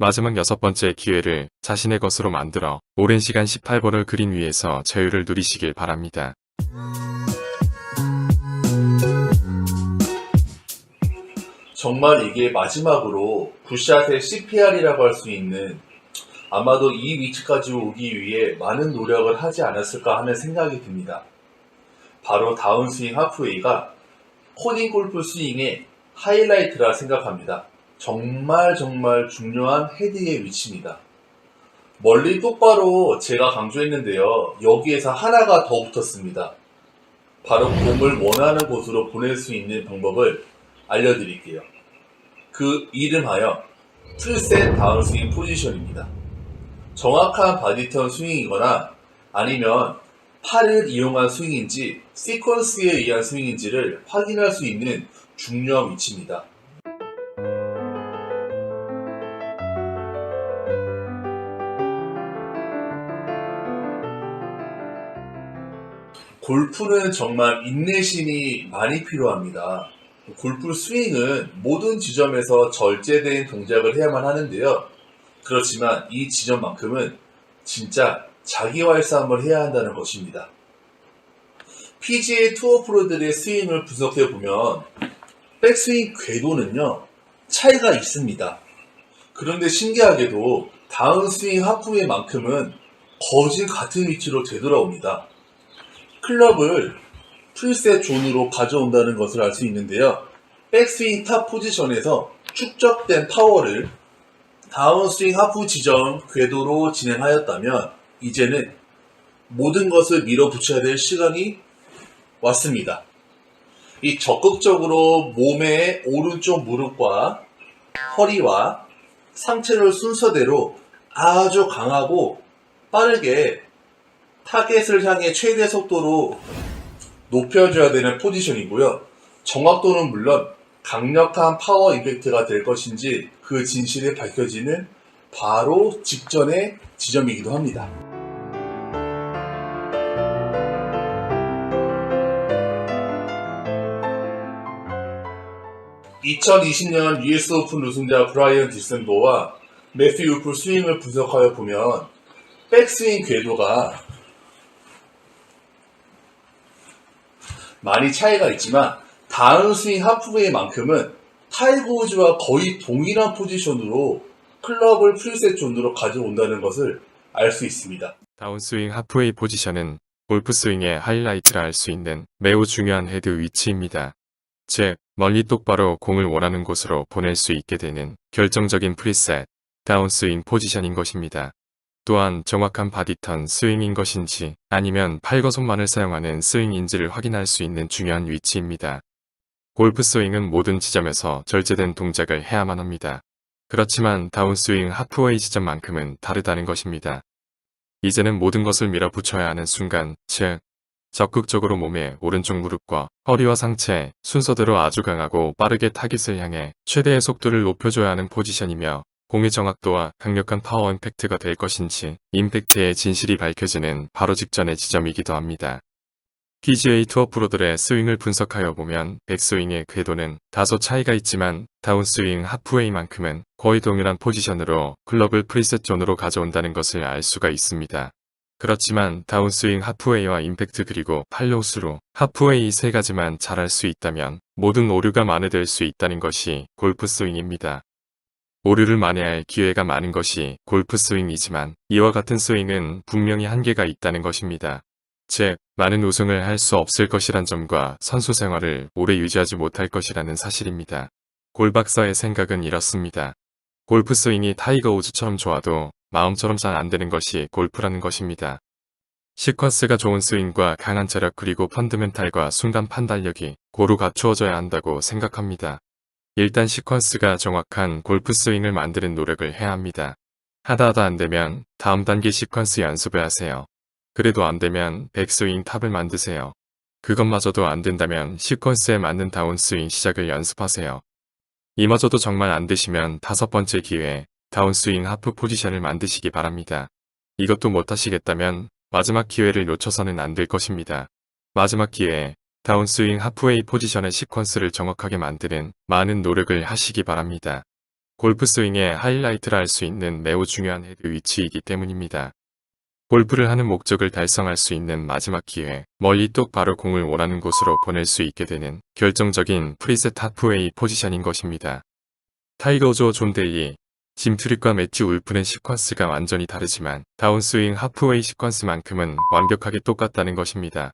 마지막 여섯 번째 기회를 자신의 것으로 만들어 오랜 시간 18번을 그린 위에서 자유를 누리시길 바랍니다. 정말 이게 마지막으로 굿샷의 CPR이라고 할 수 있는 아마도 이 위치까지 오기 위해 많은 노력을 하지 않았을까 하는 생각이 듭니다. 바로 다운스윙 하프웨이가 코딩 골프 스윙의 하이라이트라 생각합니다. 정말 정말 중요한 헤드의 위치입니다. 멀리 똑바로 제가 강조했는데요. 여기에서 하나가 더 붙었습니다. 바로 공을 원하는 곳으로 보낼 수 있는 방법을 알려드릴게요. 그 이름하여 풀셋 다운스윙 포지션입니다. 정확한 바디턴 스윙이거나 아니면 팔을 이용한 스윙인지 시퀀스에 의한 스윙인지를 확인할 수 있는 중요한 위치입니다. 골프는 정말 인내심이 많이 필요합니다. 골프 스윙은 모든 지점에서 절제된 동작을 해야만 하는데요. 그렇지만 이 지점만큼은 진짜 자기와의 싸움을 해야 한다는 것입니다. PGA 투어 프로들의 스윙을 분석해 보면 백스윙 궤도는요 차이가 있습니다. 그런데 신기하게도 다운 스윙 하프웨이만큼은 거진 같은 위치로 되돌아옵니다. 클럽을 풀셋 존으로 가져온다는 것을 알 수 있는데요. 백스윙 탑 포지션에서 축적된 파워를 다운스윙 하프 지점 궤도로 진행하였다면 이제는 모든 것을 밀어붙여야 될 시간이 왔습니다. 이 적극적으로 몸의 오른쪽 무릎과 허리와 상체를 순서대로 아주 강하고 빠르게 타겟을 향해 최대 속도로 높여줘야 되는 포지션이고요. 정확도는 물론 강력한 파워 임팩트가 될 것인지 그 진실이 밝혀지는 바로 직전의 지점이기도 합니다. 2020년 US 오픈 우승자 브라이언 디슨보와 매튜 유풀 스윙을 분석하여 보면 백스윙 궤도가 많이 차이가 있지만 다운 스윙 하프웨이만큼은 타이거 우즈와 거의 동일한 포지션으로 클럽을 프리셋 존으로 가져온다는 것을 알 수 있습니다. 다운스윙 하프웨이 포지션은 골프 스윙의 하이라이트라 할 수 있는 매우 중요한 헤드 위치입니다. 즉, 멀리 똑바로 공을 원하는 곳으로 보낼 수 있게 되는 결정적인 프리셋, 다운스윙 포지션인 것입니다. 또한 정확한 바디턴 스윙인 것인지 아니면 팔거손만을 사용하는 스윙인지를 확인할 수 있는 중요한 위치입니다. 골프 스윙은 모든 지점에서 절제된 동작을 해야만 합니다. 그렇지만 다운스윙 하프웨이 지점만큼은 다르다는 것입니다. 이제는 모든 것을 밀어붙여야 하는 순간, 즉, 적극적으로 몸의 오른쪽 무릎과 허리와 상체 순서대로 아주 강하고 빠르게 타깃을 향해 최대의 속도를 높여줘야 하는 포지션이며 공의 정확도와 강력한 파워 임팩트가 될 것인지 임팩트의 진실이 밝혀지는 바로 직전의 지점이기도 합니다. PGA 투어 프로들의 스윙을 분석하여 보면 백스윙의 궤도는 다소 차이가 있지만 다운스윙 하프웨이만큼은 거의 동일한 포지션으로 클럽을 프리셋 존으로 가져온다는 것을 알 수가 있습니다. 그렇지만 다운스윙 하프웨이와 임팩트 그리고 팔로우스로 하프웨이 세 가지만 잘할 수 있다면 모든 오류가 만회될 수 있다는 것이 골프 스윙입니다. 오류를 만회할 기회가 많은 것이 골프 스윙이지만 이와 같은 스윙은 분명히 한계가 있다는 것입니다. 즉, 많은 우승을 할 수 없을 것이란 점과 선수 생활을 오래 유지하지 못할 것이라는 사실입니다. 골박사의 생각은 이렇습니다. 골프 스윙이 타이거 우즈처럼 좋아도 마음처럼 잘 안 되는 것이 골프라는 것입니다. 시퀀스가 좋은 스윙과 강한 체력 그리고 펀드멘탈과 순간 판단력이 고루 갖추어져야 한다고 생각합니다. 일단 시퀀스가 정확한 골프 스윙을 만드는 노력을 해야 합니다. 하다 하다 안 되면 다음 단계 시퀀스 연습을 하세요. 그래도 안 되면 백스윙 탑을 만드세요. 그것마저도 안 된다면 시퀀스에 맞는 다운스윙 시작을 연습하세요. 이마저도 정말 안 되시면 다섯 번째 기회에 다운스윙 하프 포지션을 만드시기 바랍니다. 이것도 못하시겠다면 마지막 기회를 놓쳐서는 안 될 것입니다. 마지막 기회에 다운스윙 하프웨이 포지션의 시퀀스를 정확하게 만드는 많은 노력을 하시기 바랍니다. 골프 스윙의 하이라이트를 할수 있는 매우 중요한 헤드 위치이기 때문입니다. 골프를 하는 목적을 달성할 수 있는 마지막 기회, 멀리 똑바로 공을 원하는 곳으로 보낼 수 있게 되는 결정적인 프리셋 하프웨이 포지션인 것입니다. 타이거조 존 데이, 짐 트릭과 매튜 울프는 시퀀스가 완전히 다르지만 다운스윙 하프웨이 시퀀스만큼은 완벽하게 똑같다는 것입니다.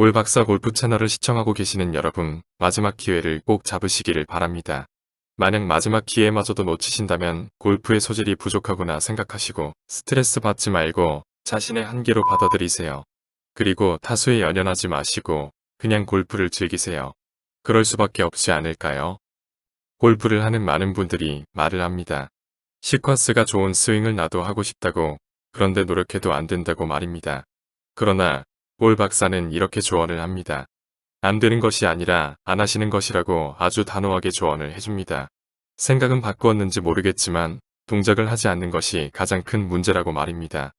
올 박사 골프 채널을 시청하고 계시는 여러분, 마지막 기회를 꼭 잡으시기를 바랍니다. 만약 마지막 기회마저도 놓치신다면 골프의 소질이 부족하구나 생각하시고 스트레스 받지 말고 자신의 한계로 받아들이세요. 그리고 타수에 연연하지 마시고 그냥 골프를 즐기세요. 그럴 수밖에 없지 않을까요? 골프를 하는 많은 분들이 말을 합니다. 시퀀스가 좋은 스윙을 나도 하고 싶다고 그런데 노력해도 안 된다고 말입니다. 그러나 올 박사는 이렇게 조언을 합니다. 안 되는 것이 아니라 안 하시는 것이라고 아주 단호하게 조언을 해줍니다. 생각은 바꾸었는지 모르겠지만 동작을 하지 않는 것이 가장 큰 문제라고 말입니다.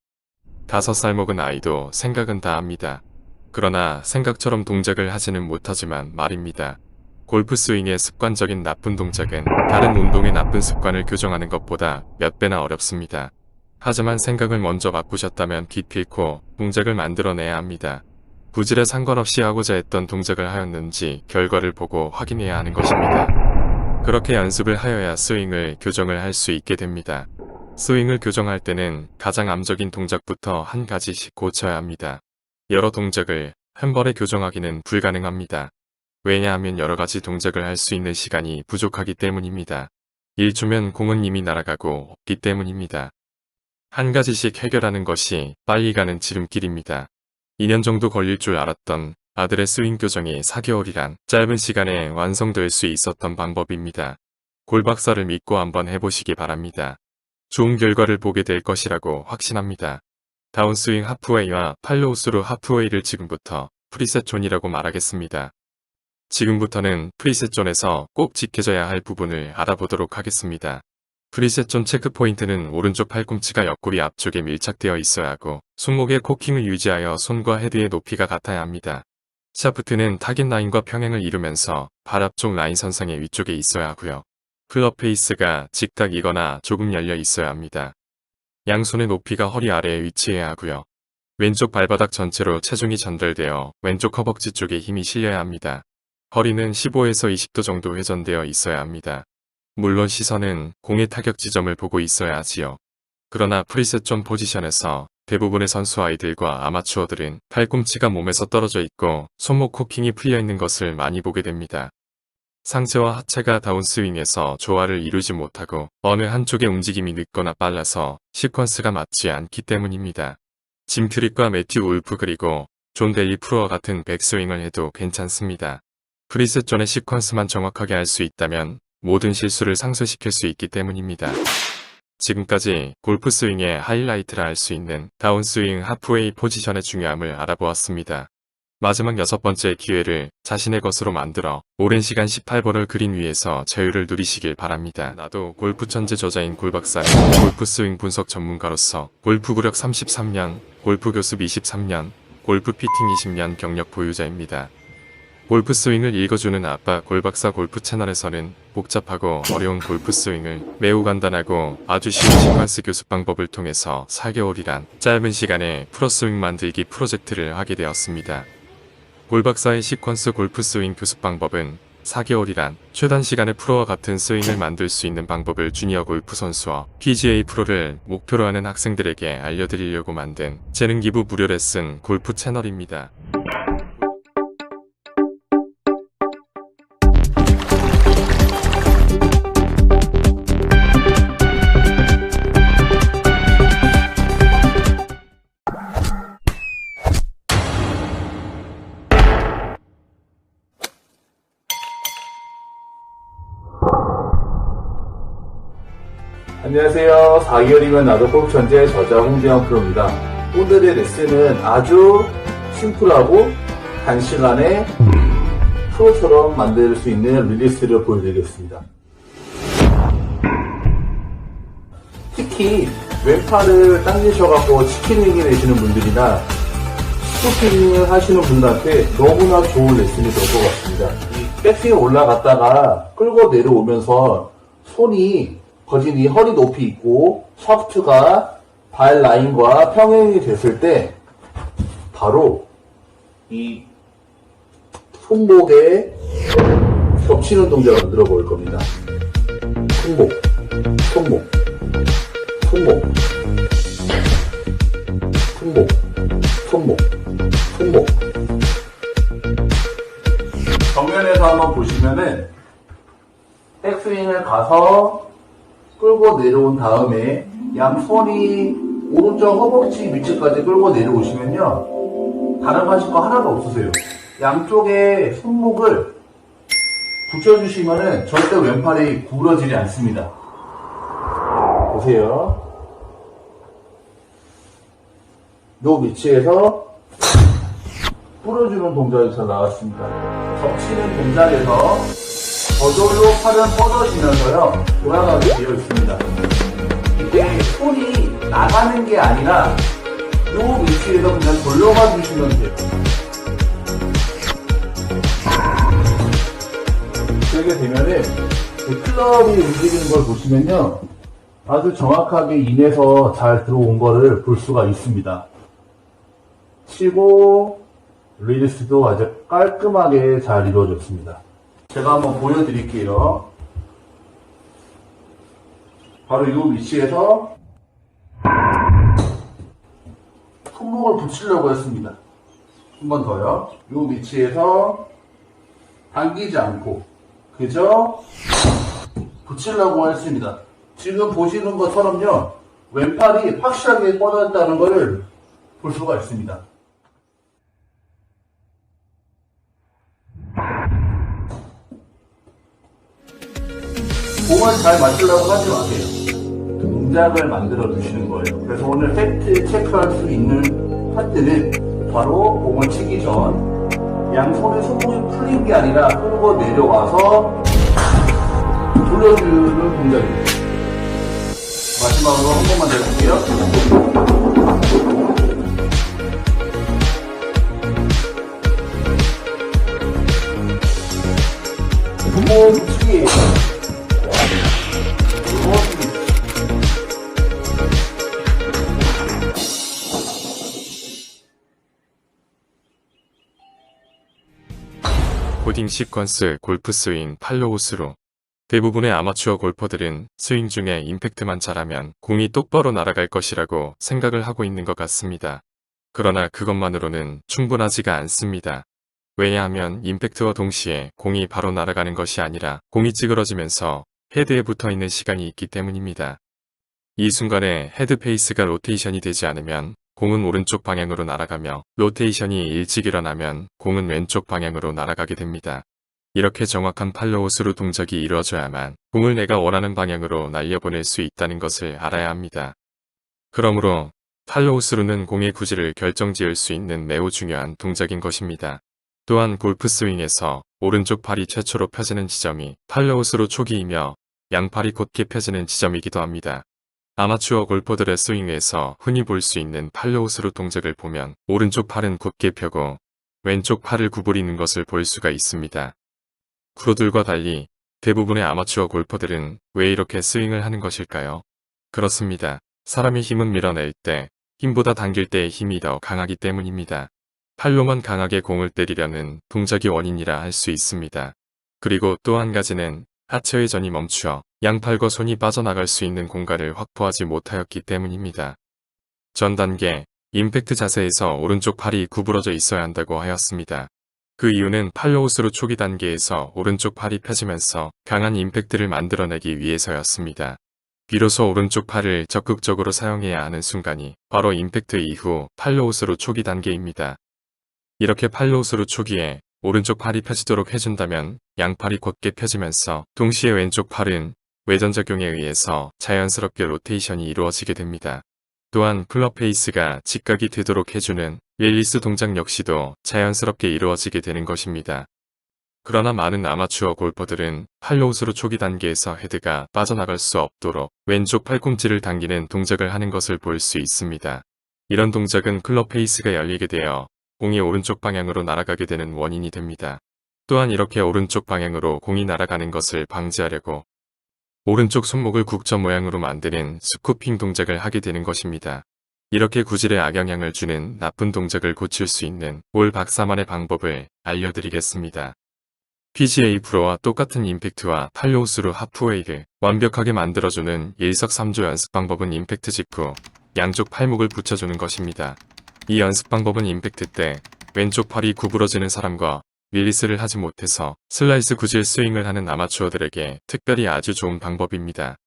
다섯 살 먹은 아이도 생각은 다 합니다. 그러나 생각처럼 동작을 하지는 못하지만 말입니다. 골프 스윙의 습관적인 나쁜 동작은 다른 운동의 나쁜 습관을 교정하는 것보다 몇 배나 어렵습니다. 하지만 생각을 먼저 바꾸셨다면 기필코 동작을 만들어내야 합니다. 부질에 상관없이 하고자 했던 동작을 하였는지 결과를 보고 확인해야 하는 것입니다. 그렇게 연습을 하여야 스윙을 교정을 할 수 있게 됩니다. 스윙을 교정할 때는 가장 암적인 동작부터 한 가지씩 고쳐야 합니다. 여러 동작을 한 번에 교정하기는 불가능합니다. 왜냐하면 여러 가지 동작을 할 수 있는 시간이 부족하기 때문입니다. 1초면 공은 이미 날아가고 없기 때문입니다. 한 가지씩 해결하는 것이 빨리 가는 지름길입니다. 2년 정도 걸릴 줄 알았던 아들의 스윙 교정이 4개월이란 짧은 시간에 완성될 수 있었던 방법입니다. 골박사를 믿고 한번 해보시기 바랍니다. 좋은 결과를 보게 될 것이라고 확신합니다. 다운스윙 하프웨이와 팔로우스루 하프웨이를 지금부터 프리셋 존이라고 말하겠습니다. 지금부터는 프리셋 존에서 꼭 지켜져야 할 부분을 알아보도록 하겠습니다. 프리셋 존 체크 포인트는 오른쪽 팔꿈치가 옆구리 앞쪽에 밀착되어 있어야 하고 손목의 코킹을 유지하여 손과 헤드의 높이가 같아야 합니다. 샤프트는 타겟 라인과 평행을 이루면서 발 앞쪽 라인 선상의 위쪽에 있어야 하고요. 클럽 페이스가 직탁이거나 조금 열려 있어야 합니다. 양손의 높이가 허리 아래에 위치해야 하고요. 왼쪽 발바닥 전체로 체중이 전달되어 왼쪽 허벅지 쪽에 힘이 실려야 합니다. 허리는 15에서 20도 정도 회전되어 있어야 합니다. 물론 시선은 공의 타격 지점을 보고 있어야 하지요. 그러나 프리셋 존 포지션에서 대부분의 선수 아이들과 아마추어들은 팔꿈치가 몸에서 떨어져 있고 손목 코킹이 풀려 있는 것을 많이 보게 됩니다. 상체와 하체가 다운스윙에서 조화를 이루지 못하고 어느 한쪽의 움직임이 늦거나 빨라서 시퀀스가 맞지 않기 때문입니다. 짐 트릭과 매튜 울프 그리고 존 데이 프로와 같은 백스윙을 해도 괜찮습니다. 프리셋 존의 시퀀스만 정확하게 할수 있다면 모든 실수를 상쇄시킬 수 있기 때문입니다. 지금까지 골프 스윙의 하이라이트를 할수 있는 다운스윙 하프웨이 포지션의 중요함을 알아보았습니다. 마지막 여섯 번째 기회를 자신의 것으로 만들어 오랜 시간 18번을 그린 위에서 자유를 누리시길 바랍니다. 나도 골프 천재 저자인 골박사는 골프 스윙 분석 전문가로서 골프 구력 33년, 골프 교습 23년, 골프 피팅 20년 경력 보유자입니다. 골프 스윙을 읽어주는 아빠 골박사 골프 채널에서는 복잡하고 어려운 골프 스윙을 매우 간단하고 아주 쉬운 시퀀스 교습 방법을 통해서 4개월이란 짧은 시간에 프로스윙 만들기 프로젝트를 하게 되었습니다. 골박사의 시퀀스 골프 스윙 교습 방법은 4개월이란 최단 시간에 프로와 같은 스윙을 만들 수 있는 방법을 주니어 골프 선수와 PGA 프로를 목표로 하는 학생들에게 알려드리려고 만든 재능 기부 무료 레슨 골프 채널입니다. 안녕하세요. 4개월이면 나도 골프 천재 저자 홍재영 프로입니다. 오늘의 레슨은 아주 심플하고 단시간에 프로처럼 만들 수 있는 릴리스를 보여드리겠습니다. 특히 왼팔을 당기셔갖고 치킨윙이 내시는 분들이나 스쿠팅을 하시는 분들한테 너무나 좋은 레슨이 될 것 같습니다. 이 백스윙 올라갔다가 끌고 내려오면서 손이 거진 이 허리 높이 있고 샤프트가 발 라인과 평행이 됐을 때 바로 이 손목에 겹치는 동작을 만들어 볼 겁니다. 손목, 손목, 손목, 손목, 손목, 손목. 정면에서 한번 보시면은 백스윙을 가서 끌고 내려온 다음에 양손이 오른쪽 허벅지 위치까지 끌고 내려오시면요. 다른 하실 거 하나도 없으세요. 양쪽에 손목을 붙여주시면은 절대 왼팔이 구부러지지 않습니다. 보세요. 요 위치에서 뿌려주는 동작에서 나왔습니다. 덮치는 동작에서 저절로 팔은 뻗어지면서요 돌아가게 되어 있습니다. 이게 손이 나가는 게 아니라 요 위치에서 그냥 돌려가 주시면 돼요. 그렇게 되면은 이 클럽이 움직이는 걸 보시면요 아주 정확하게 인에서 잘 들어온 거를 볼 수가 있습니다. 치고 릴리스도 아주 깔끔하게 잘 이루어졌습니다. 제가 한번 보여드릴게요. 바로 이 위치에서 손목을 붙이려고 했습니다. 한 번 더요. 이 위치에서 당기지 않고 그저 붙이려고 했습니다. 지금 보시는 것처럼요. 왼팔이 확실하게 뻗었다는 것을 볼 수가 있습니다. 공을 잘 맞추려고 하지 마세요. 동작을 만들어 주시는 거예요. 그래서 오늘 팩트 체크할 수 있는 파트는 바로 공을 치기 전 양손의 손목이 풀린 게 아니라 끌고 내려와서 돌려주는 동작입니다. 마지막으로 한 번만 더 해볼게요. 손 시퀀스 골프 스윙 팔로우스로 대부분의 아마추어 골퍼들은 스윙 중에 임팩트만 잘하면 공이 똑바로 날아갈 것이라고 생각을 하고 있는 것 같습니다. 그러나 그것만으로는 충분하지가 않습니다. 왜냐하면 임팩트와 동시에 공이 바로 날아가는 것이 아니라 공이 찌그러지면서 헤드에 붙어 있는 시간이 있기 때문입니다. 이 순간에 헤드 페이스가 로테이션이 되지 않으면 공은 오른쪽 방향으로 날아가며 로테이션이 일찍 일어나면 공은 왼쪽 방향으로 날아가게 됩니다. 이렇게 정확한 팔로우 스루 동작이 이루어져야만 공을 내가 원하는 방향으로 날려보낼 수 있다는 것을 알아야 합니다. 그러므로 팔로우 스루는 공의 구질을 결정지을 수 있는 매우 중요한 동작인 것입니다. 또한 골프 스윙에서 오른쪽 팔이 최초로 펴지는 지점이 팔로우 스루 초기이며 양팔이 곧게 펴지는 지점이기도 합니다. 아마추어 골퍼들의 스윙에서 흔히 볼 수 있는 팔로우 스루 동작을 보면 오른쪽 팔은 곧게 펴고 왼쪽 팔을 구부리는 것을 볼 수가 있습니다. 프로들과 달리 대부분의 아마추어 골퍼들은 왜 이렇게 스윙을 하는 것일까요? 그렇습니다. 사람의 힘은 밀어낼 때 힘보다 당길 때의 힘이 더 강하기 때문입니다. 팔로만 강하게 공을 때리려는 동작이 원인이라 할 수 있습니다. 그리고 또 한 가지는 하체 회전이 멈추어 양팔과 손이 빠져나갈 수 있는 공간을 확보하지 못하였기 때문입니다. 전 단계, 임팩트 자세에서 오른쪽 팔이 구부러져 있어야 한다고 하였습니다. 그 이유는 팔로우스루 초기 단계에서 오른쪽 팔이 펴지면서 강한 임팩트를 만들어내기 위해서였습니다. 비로소 오른쪽 팔을 적극적으로 사용해야 하는 순간이 바로 임팩트 이후 팔로우스루 초기 단계입니다. 이렇게 팔로우스루 초기에 오른쪽 팔이 펴지도록 해준다면 양팔이 곧게 펴지면서 동시에 왼쪽 팔은 외전 작용에 의해서 자연스럽게 로테이션이 이루어지게 됩니다. 또한 클럽 페이스가 직각이 되도록 해주는 릴리스 동작 역시도 자연스럽게 이루어지게 되는 것입니다. 그러나 많은 아마추어 골퍼들은 팔로우스루 초기 단계에서 헤드가 빠져나갈 수 없도록 왼쪽 팔꿈치를 당기는 동작을 하는 것을 볼 수 있습니다. 이런 동작은 클럽 페이스가 열리게 되어 공이 오른쪽 방향으로 날아가게 되는 원인이 됩니다. 또한 이렇게 오른쪽 방향으로 공이 날아가는 것을 방지하려고 오른쪽 손목을 국점 모양으로 만드는 스쿠핑 동작을 하게 되는 것입니다. 이렇게 구질에 악영향을 주는 나쁜 동작을 고칠 수 있는 올 박사만의 방법을 알려드리겠습니다. PGA 프로와 똑같은 임팩트와 팔로우스루 하프웨이를 완벽하게 만들어주는 일석삼조 연습 방법은 임팩트 직후 양쪽 팔목을 붙여주는 것입니다. 이 연습 방법은 임팩트 때 왼쪽 팔이 구부러지는 사람과 릴리스를 하지 못해서 슬라이스 구질 스윙을 하는 아마추어들에게 특별히 아주 좋은 방법입니다.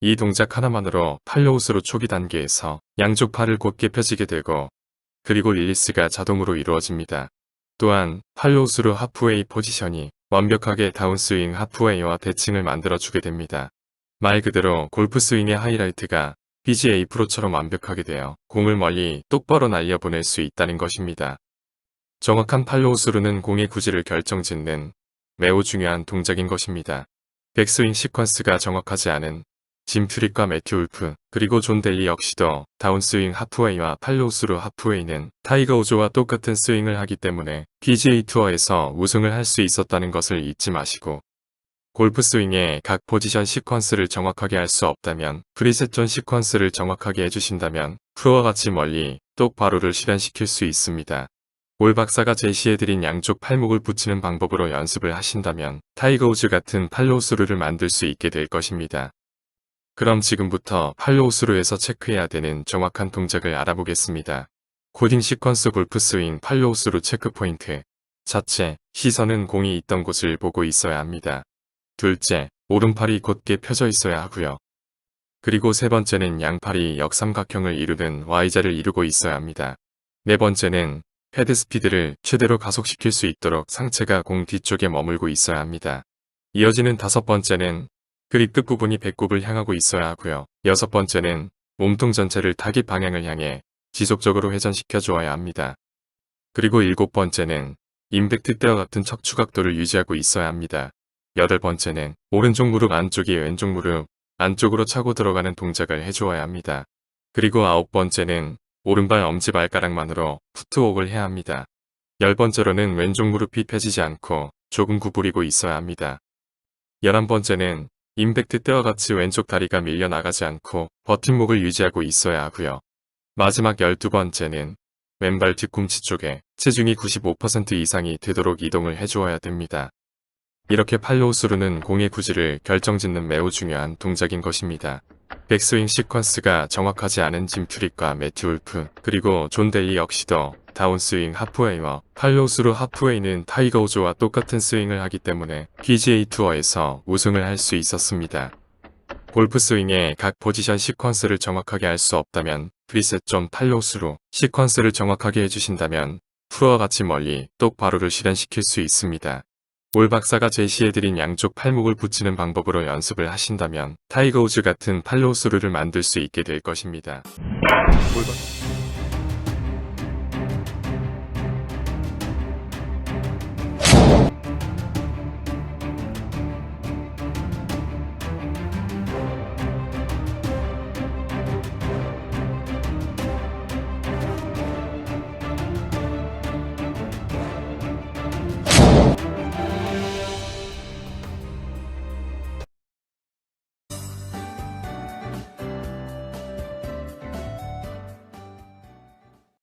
이 동작 하나만으로 팔로우스로 초기 단계에서 양쪽 팔을 곧게 펴지게 되고 그리고 릴리스가 자동으로 이루어집니다. 또한 팔로우스루 하프웨이 포지션이 완벽하게 다운스윙 하프웨이와 대칭을 만들어주게 됩니다. 말 그대로 골프 스윙의 하이라이트가 PGA 프로처럼 완벽하게 되어 공을 멀리 똑바로 날려보낼 수 있다는 것입니다. 정확한 팔로우 스루는 공의 구질을 결정짓는 매우 중요한 동작인 것입니다. 백스윙 시퀀스가 정확하지 않은 짐 트릭과 매튜 울프, 그리고 존 델리 역시도 다운스윙 하프웨이와 팔로우스루 하프웨이는 타이거 우즈와 똑같은 스윙을 하기 때문에 PGA 투어에서 우승을 할 수 있었다는 것을 잊지 마시고 골프 스윙의 각 포지션 시퀀스를 정확하게 할 수 없다면 프리셋 존 시퀀스를 정확하게 해주신다면 프로와 같이 멀리 똑바로를 실현시킬 수 있습니다. 올 박사가 제시해드린 양쪽 팔목을 붙이는 방법으로 연습을 하신다면 타이거 우즈 같은 팔로우스루를 만들 수 있게 될 것입니다. 그럼 지금부터 팔로우스루에서 체크해야 되는 정확한 동작을 알아보겠습니다. 코딩 시퀀스 골프 스윙 팔로우스루 체크 포인트. 첫째, 시선은 공이 있던 곳을 보고 있어야 합니다. 둘째, 오른팔이 곧게 펴져 있어야 하고요. 그리고 세 번째는 양팔이 역삼각형을 이루는 Y자를 이루고 있어야 합니다. 네 번째는 헤드 스피드를 최대로 가속시킬 수 있도록 상체가 공 뒤쪽에 머물고 있어야 합니다. 이어지는 다섯 번째는 그립 끝 부분이 배꼽을 향하고 있어야 하고요. 여섯 번째는 몸통 전체를 타깃 방향을 향해 지속적으로 회전시켜 주어야 합니다. 그리고 일곱 번째는 임팩트 때와 같은 척추 각도를 유지하고 있어야 합니다. 여덟 번째는 오른쪽 무릎 안쪽이 왼쪽 무릎 안쪽으로 차고 들어가는 동작을 해주어야 합니다. 그리고 아홉 번째는 오른발 엄지발가락만으로 푸트웍을 해야 합니다. 열 번째로는 왼쪽 무릎이 펴지지 않고 조금 구부리고 있어야 합니다. 열한 번째는 임팩트 때와 같이 왼쪽 다리가 밀려나가지 않고 버팀목을 유지하고 있어야 하고요. 마지막 열두 번째는 왼발 뒤꿈치 쪽에 체중이 95% 이상이 되도록 이동을 해주어야 됩니다. 이렇게 팔로우 스루는 공의 구질을 결정짓는 매우 중요한 동작인 것입니다. 백스윙 시퀀스가 정확하지 않은 짐 트릭과 매튜 울프, 그리고 존 델리 역시도 다운스윙 하프웨이와 팔로우스루 하프웨이는 타이거 우즈와 똑같은 스윙을 하기 때문에 PGA 투어에서 우승을 할 수 있었습니다. 골프 스윙의 각 포지션 시퀀스를 정확하게 할수 없다면 프리셋 좀 팔로우스루 시퀀스를 정확하게 해주신다면 프로와 같이 멀리 똑바로를 실현시킬 수 있습니다. 올 박사가 제시해드린 양쪽 팔목을 붙이는 방법으로 연습을 하신다면 타이거 우즈 같은 팔로우 스루를 만들 수 있게 될 것입니다.